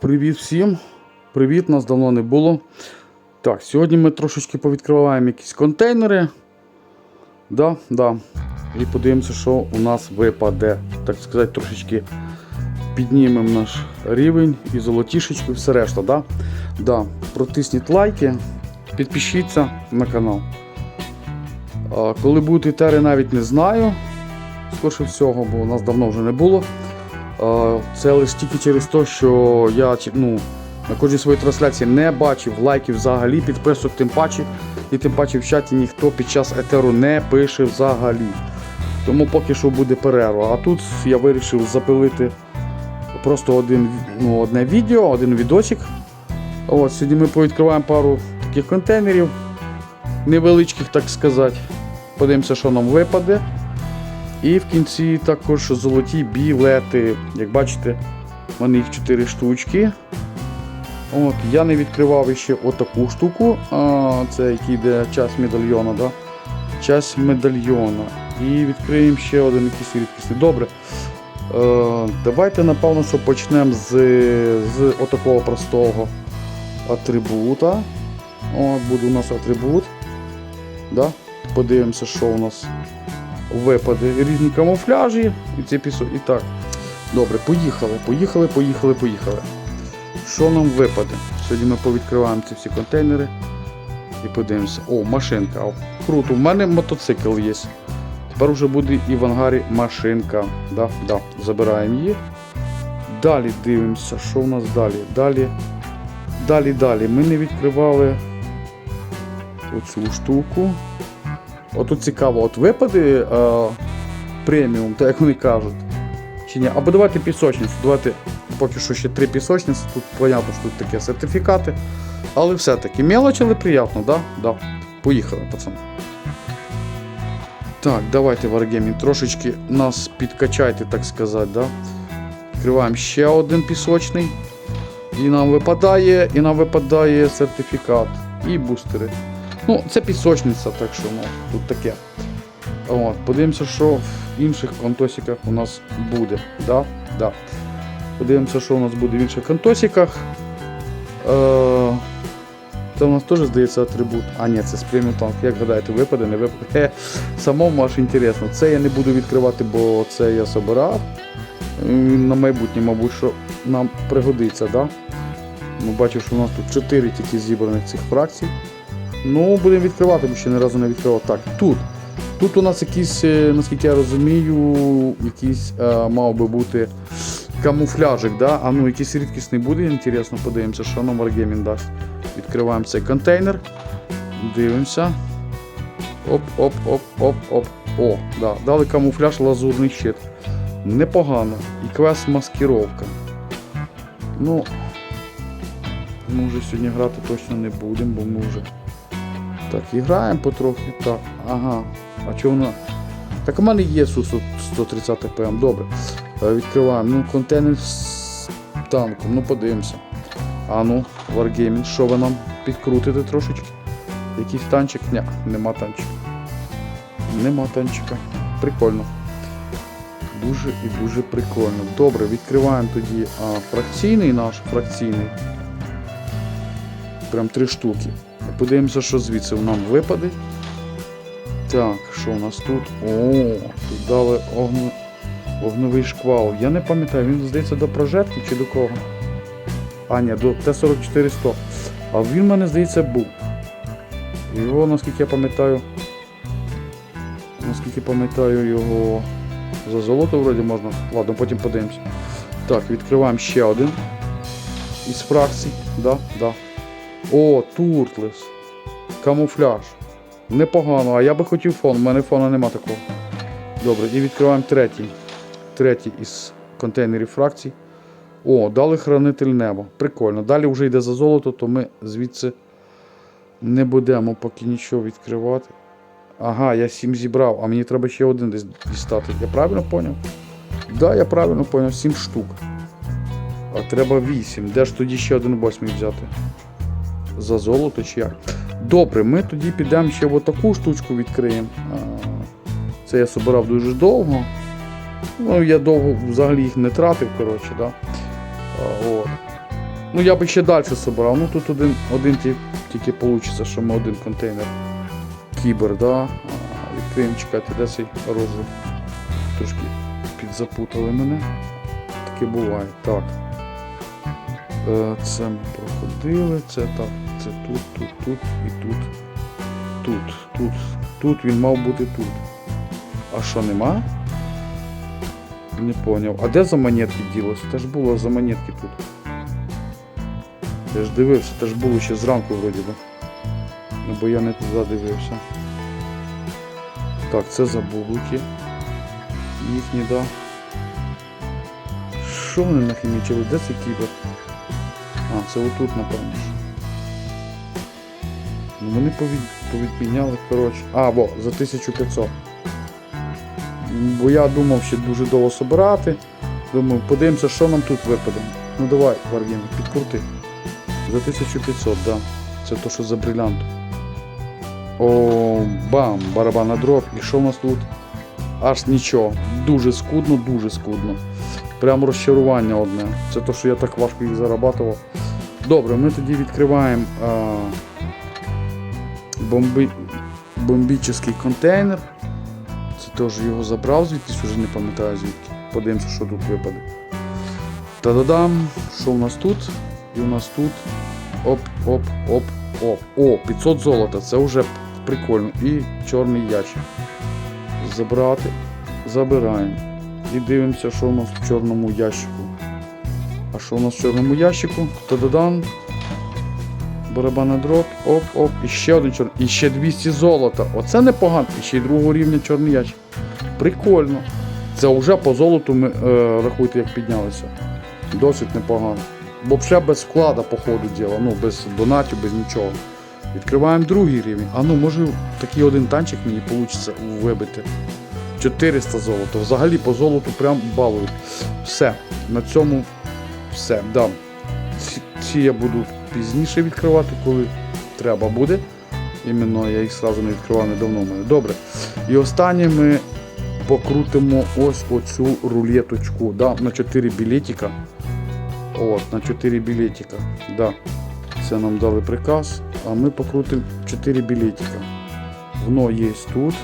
Привіт всім. Привіт, нас давно не було. Так, сьогодні ми трошечки повідкриваємо якісь контейнери. Да, да. І подивимося, що у нас випаде. Так сказати, трошечки піднімемо наш рівень і золотішечку, і все решта. Да? Да. Протисніть лайки, підпишіться на канал. А, коли будуть етери, навіть не знаю. Скорше всього, бо у нас давно вже не було. Це лише тільки через те, що я ну, на кожній своїй трансляції не бачив лайків взагалі, підписок тим паче, і тим паче в чаті ніхто під час етеру не пише взагалі. Тому поки що буде перерва. А тут я вирішив запилити просто один, ну, одне відео, один відосик. От, сьогодні ми повідкриваємо пару таких контейнерів, невеличких, так сказати. Подивимося, що нам випаде. І в кінці також золоті білети. Як бачите, в мене їх 4 штучки. От, Я не відкривав ще отаку штуку. А, це який йде час медальйона. Да? Час медальйона. І відкриємо ще один якийсь рідкісний. Добре. Е, давайте, напевно, що почнемо з, з отакого простого атрибута. От, буде у нас атрибут. Да? Подивимося, що у нас випаде різні камуфляжі і ці пісо. І так. Добре, поїхали, поїхали, поїхали, поїхали. Що нам випаде? Сьогодні ми повідкриваємо ці всі контейнери і подивимося. О, машинка. О, круто, у мене мотоцикл є. Тепер вже буде і в ангарі машинка. Да, да, Забираємо її. Далі дивимося, що в нас далі. Далі. Далі, далі. Ми не відкривали оцю штуку. Отут цікаво, от випади е, преміум, так як вони кажуть. Чи ні? Або давайте пісочницю. Давайте поки що ще три пісочниці. Тут понятно, що тут такі сертифікати. Але все-таки мелоч, але приємно, да? Да. Поїхали, пацани. Так, давайте Wargaming, трошечки нас підкачайте, так сказати, да? Відкриваємо ще один пісочний. І нам випадає, і нам випадає сертифікат. І бустери. Ну, це пісочниця, так що ну, тут таке. От, подивимося, що в інших контосиках у нас буде. Да? Да. Подивимося, що у нас буде в інших контосиках. Е, це у нас теж здається атрибут. А, ні, це з танк. Як гадаєте, випаде, не випаде. Самому аж інтересно. Це я не буду відкривати, бо це я собирав. На майбутнє, мабуть, що нам пригодиться. Да? Ну, бачу, що у нас тут 4 тільки зібраних цих фракцій. Ну, будемо відкривати, бо ще ні разу не відкривав. Так, тут. Тут у нас якийсь, е, наскільки я розумію, якийсь е, мав би бути камуфляжик, да? А ну якийсь рідкісний буде, інтересно, подивимося, що нам Wargaming дасть. Відкриваємо цей контейнер. Дивимося. Оп, оп, оп, оп, оп. О, да. Дали камуфляж лазурний щит. Непогано. І квест маскировка. Ну, ми вже сьогодні грати точно не будемо, бо ми вже. Так, і граємо потрохи. Так, ага. А чого вона? Так у мене є су 130 ПМ, добре. Е, Відкриваємо. Ну, контейнер з танком, ну подивимося. А ну, Wargaming, що ви нам підкрутите трошечки? Якийсь танчик? Ні, нема танчика. Нема танчика. Прикольно. Дуже і дуже прикольно. Добре, відкриваємо тоді а, фракційний наш фракційний. Прям три штуки. Подивимося, що звідси нам випаде. Так, що у нас тут? О, тут дали огн... огневий шквал. Я не пам'ятаю, він здається до прожектів чи до кого? А, ні, до Т-44-100. А він в мене, здається, був. Його, наскільки я пам'ятаю. Наскільки пам'ятаю, його за золото вроді можна. Ладно, потім подивимося. Так, відкриваємо ще один. Із фракцій. Да, да. О, Туртлес. Камуфляж. Непогано, а я би хотів фон, у мене фона нема такого. Добре, і відкриваємо третій. Третій із контейнерів фракцій. О, дали хранитель неба. Прикольно. Далі вже йде за золото, то ми звідси не будемо поки нічого відкривати. Ага, я сім зібрав, а мені треба ще один десь дістати. Я правильно зрозумів? Так, да, я правильно зрозумів, 7 штук. А треба 8. Де ж тоді ще один восьмий взяти? За золото чи як? Добре, ми тоді підемо ще в таку штучку відкриємо. Це я собирав дуже довго. Ну, я довго взагалі їх не тратив, коротше, да? От. Ну я би ще далі собирав. Ну тут один, один тільки вийде, що ми один контейнер. Кібер, да? Відкриємо, чекайте, де цей розрив. Трошки підзапутали мене. Таке буває. Так. Е, Це ми проходили, це так, це тут, тут, тут і тут. Тут, тут, тут він мав бути тут. А що нема? Не поняв. А де за монетки ділося? Те ж було за монетки тут. Я ж дивився, те ж було ще зранку вроді би. Ну бо я не туди дивився. Так, це за бублики. Їхні, да. Що вони нахімічили? Де це кібер? А, це отут, напевно. Вони повід... повідміняли, коротше. А, во, за 1500. Бо я думав ще дуже довго собирати. Думаю, подивимося, що нам тут випаде. Ну давай, Варгін, підкрути. За 1500, да. Це то, що за брилянт. О, бам, барабан на дров. І що в нас тут? Аж нічого. Дуже скудно, дуже скудно. Прям розчарування одне. Це то, що я так важко їх зарабатував. Добре, ми тоді відкриваємо бомби, бомбічний контейнер. Це теж його забрав звідкись, вже не пам'ятаю звідки. Подивимося, що тут випаде. Та-да-дам! Що у нас тут? І у нас тут. Оп, оп, оп, оп. О, 500 золота, це вже прикольно. І чорний ящик. Забрати. Забираємо. І дивимося, що у нас в чорному ящику. А що у нас в чорному ящику? Та-да-дан. Барабана дрот. Оп, оп. І ще один чорний. І ще 200 золота. Оце непогано. І ще й другого рівня чорний ящик. Прикольно. Це вже по золоту ми е, рахуйте, як піднялися. Досить непогано. Бо вже без вклада, по ходу діла, ну без донатів, без нічого. Відкриваємо другий рівень. А ну може такий один танчик мені вийде вибити. 400 золота. Взагалі по золоту прям балують. Все. На цьому все. Да. Ці, ці я буду пізніше відкривати, коли треба буде. Іменно я їх сразу не відкривав недавно в мене. Добре. І останнє ми покрутимо ось оцю рулеточку. Да, на 4 білетика. От, на 4 білетика. Да. Це нам дали приказ. А ми покрутимо 4 білетика. Воно є тут.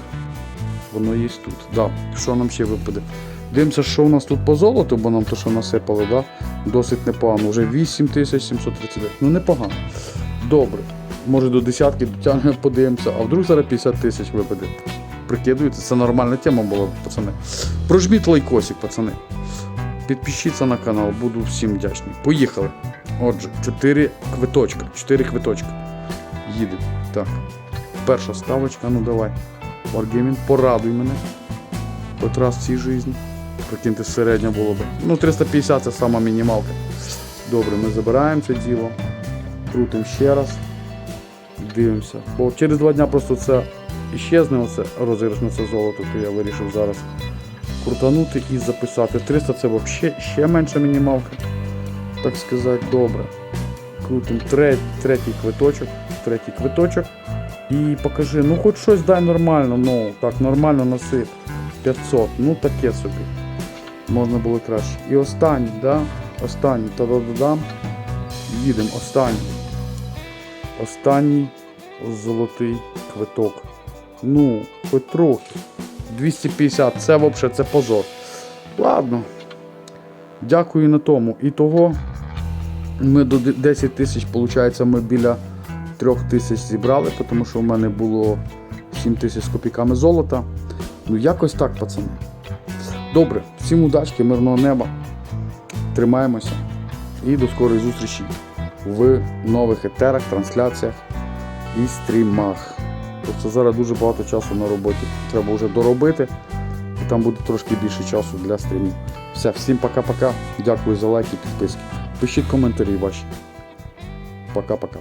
Воно є тут. Да. Що нам ще випаде? Дивимося, що у нас тут по золоту, бо нам то, що насипали, да? досить непогано. Вже 8739. Ну непогано. Добре. Може до десятки дотягнемо, подивимося, а вдруг зараз 50 тисяч випаде. Прикидуєте, це нормальна тема була, пацани. Прожміть лайкосик, пацани. Підпишіться на канал, буду всім вдячний. Поїхали. Отже, 4 квиточка. 4 квиточка. Їдемо. Так. Перша ставочка, ну давай. Wargaming, порадуй мене. Хоч в цій житті. Прикиньте, середня було б. Ну, 350 це сама мінімалка. Добре, ми забираємо це діло. Крутимо ще раз. Дивимося. Бо через два дня просто це іщезне, оце розіграш на це золото, то я вирішив зараз крутанути і записати. 300 це взагалі ще менша мінімалка. Так сказати, добре. Крутим третій, третій квиточок. Третій квиточок. І покажи, ну хоч щось дай нормально, ну так, нормально насип. 500, ну таке собі. Можна було краще. І останній, да? Останній, та-да-да-дам. Їдемо, останній. Останній золотий квиток. Ну, хоч трохи. 250, це взагалі це позор. Ладно. Дякую на тому. І того ми до 10 тисяч, виходить, ми біля 3 тисяч зібрали, тому що в мене було 7 тисяч з копійками золота. Ну, якось так, пацани. Добре, всім удачки, мирного неба. Тримаємося. І до скорої зустрічі в нових етерах, трансляціях і стрімах. Просто зараз дуже багато часу на роботі. Треба вже доробити. І там буде трошки більше часу для стрімів. Все, всім пока-пока. Дякую за лайки, підписки. Пишіть коментарі ваші. Пока-пока.